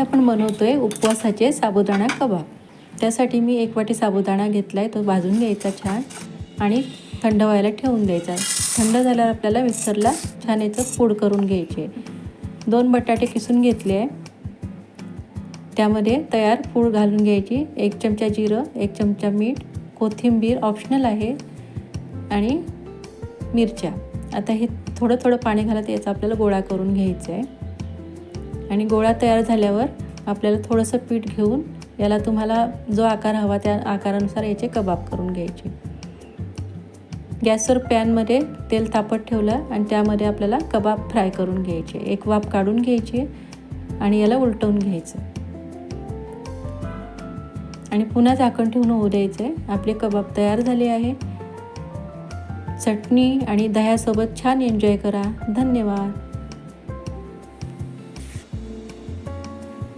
आपण बनवतोय उपवासाचे साबुदाणा कबाब. त्यासाठी मी एक वाटी साबुदाणा घेतला आहे तो भाजून घ्यायचा छान आणि थंड व्हायला ठेवून द्यायचा. थंड झाल्यावर आपल्याला मिक्सरला छान याचं पूड करून घ्यायचे. दोन बटाटे किसून घेतले. आहे त्यामध्ये तयार पूड घालून घ्यायची. एक चमचा जिरं एक चमचा मीठ कोथिंबीर ऑप्शनल आहे आणि मिरच्या. आता हे थोडं थोडं पाणी घालत याचा आपल्याला गोळा करून घ्यायचं आहे आणि गोळा तयार झाल्यावर आपल्याला थोडंसं पीठ घेऊन याला तुम्हाला जो आकार हवा त्या आकारानुसार याचे कबाब करून घ्यायचे. गॅसवर पॅनमध्ये तेल तापत ठेवलं आणि त्यामध्ये आपल्याला कबाब फ्राय करून घ्यायचे. एक वाफ काढून घ्यायची आणि याला उलटवून घ्यायचं. आणि पुन्हा झाकण ठेवून होऊ द्यायचं. आहे आपले कबाब तयार झाले आहे. चटणी आणि दह्यासोबत छान एन्जॉय करा. धन्यवाद.